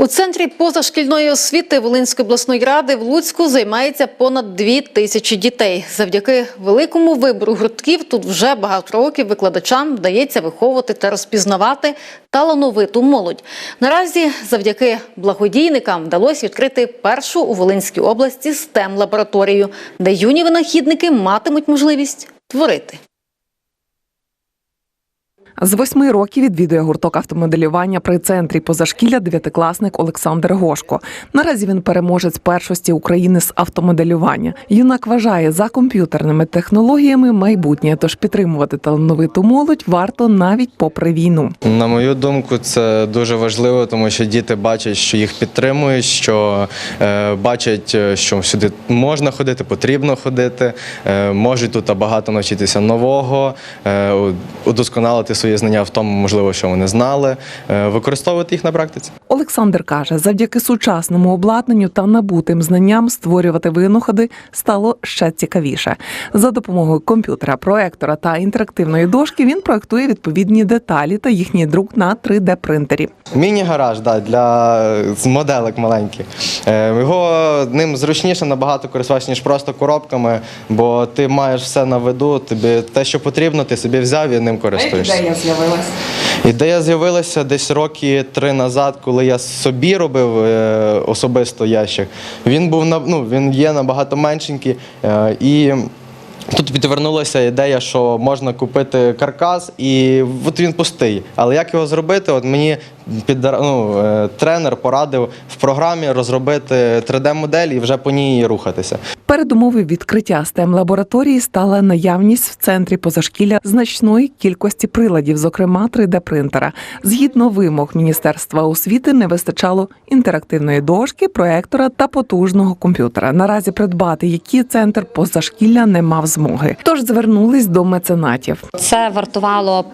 У центрі позашкільної освіти Волинської обласної ради в Луцьку займається понад дві тисячі дітей. Завдяки великому вибору гуртків тут вже багато років викладачам вдається виховувати та розпізнавати талановиту молодь. Наразі завдяки благодійникам вдалося відкрити першу у Волинській області stem лабораторію де юні винахідники матимуть можливість творити. З восьми років відвідує гурток автомоделювання при центрі позашкілля дев'ятикласник Олександр Гошко. Наразі він переможець першості України з автомоделювання. Юнак вважає за комп'ютерними технологіями майбутнє, тож підтримувати талановиту молодь варто навіть попри війну. На мою думку, це дуже важливо, тому що діти бачать, що їх підтримують, що е, бачать, е, що сюди можна ходити, потрібно ходити, е, можуть тут багато навчитися нового, удосконалити свої знання в тому, можливо, що вони знали, е, використовувати їх на практиці. Олександр каже, завдяки сучасному обладнанню та набутим знанням створювати винаходи стало ще цікавіше. За допомогою комп'ютера, проектора та інтерактивної дошки він проектує відповідні деталі та їхній друк на 3D принтері. Міні-гараж да, для моделек маленьких. Е, Його ним зручніше набагато користуватися, ніж просто коробками, бо ти маєш все на виду, тобі те, що потрібно, ти собі взяв і ним користуєшся. З'явилася? Ідея з'явилася десь роки три назад, коли я собі робив е, особисто ящик. Він був на- ну, він є набагато меншенький. Е, і тут підвернулася ідея, що можна купити каркас, і от він пустий. Але як його зробити? От мені піддар... ну, е, тренер порадив в програмі розробити 3D-модель і вже по ній рухатися. Передумовою відкриття stem лабораторії стала наявність в центрі позашкілля значної кількості приладів, зокрема 3D-принтера. Згідно вимог Міністерства освіти, не вистачало інтерактивної дошки, проектора та потужного комп'ютера. Наразі придбати які центр позашкілля не мав змоги. Тож звернулись до меценатів. Це вартувало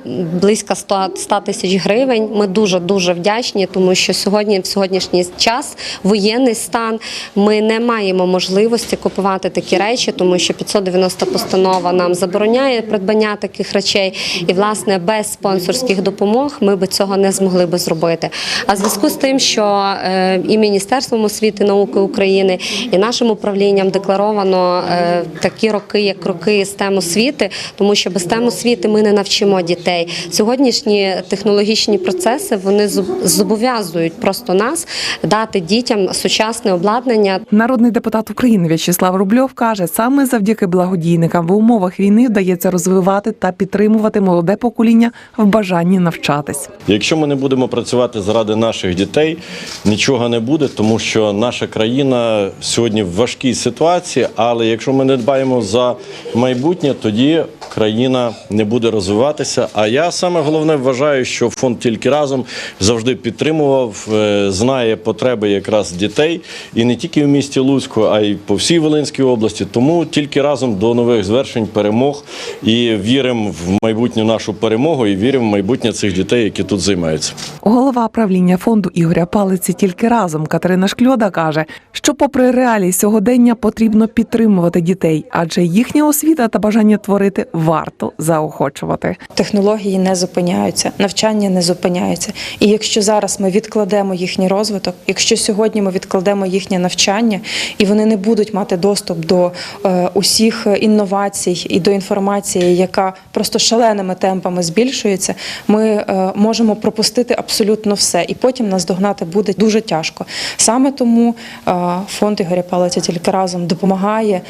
близько 100 100 тисяч гривень. Ми дуже дуже вдячні, тому що сьогодні, в сьогоднішній час, воєнний стан, ми не маємо можливості купувати такі речі, тому що 590 постанова нам забороняє придбання таких речей. І власне без спонсорських допомог ми би цього не змогли би зробити. А в зв'язку з тим, що е, і Міністерством освіти і науки України, і нашим управлінням декларовано е, такі роки, як роки STEM освіти, тому що без STEM освіти ми не навчимо дітей. Сьогоднішні технологічні процеси вони зоб- зобов'язують просто нас дати дітям сучасне обладнання. Народний депутат України В'ячеслав Рубльов каже, саме завдяки благодійникам в умовах війни вдається розвивати та підтримувати молоде покоління в бажанні навчатись. Якщо ми не будемо працювати заради наших дітей, нічого не буде, тому що наша країна сьогодні в важкій ситуації. Але якщо ми не дбаємо за майбутнє, тоді країна не буде розвиватися. А я саме головне вважаю, що фонд тільки разом завжди підтримував, е, знає потреби якраз дітей і не тільки в місті Луцьку, а й по всій Волинській області. Тому тільки разом до нових звершень, перемог і віримо в майбутню нашу перемогу, і віримо в майбутнє цих дітей, які тут займаються. Голова правління фонду Ігоря Палиці тільки разом Катерина Шкльода каже, що, попри реалії сьогодення, потрібно підтримувати дітей, адже їхня освіта та бажання творити варто заохочувати. Технології не зупиняються, навчання не зупиняється. І якщо зараз ми відкладемо їхній розвиток, якщо сьогодні ми відкладемо їхнє навчання, і вони не будуть мати доступ до е, усіх інновацій і до інформації, яка просто шаленими темпами збільшується, ми е, можемо пропустити абсолютно все, і потім нас догнати буде дуже тяжко. Саме тому е, фонд Ігоря Палиця тільки разом допомагає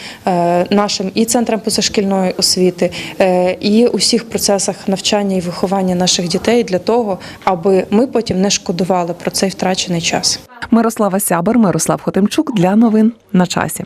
нашим і центрам позашкільної освіти, і усіх процесах навчання і виховання наших дітей для того, аби ми потім не шкодували про цей втрачений час. Мирослава Сябер, Мирослав Хотимчук для новин на часі.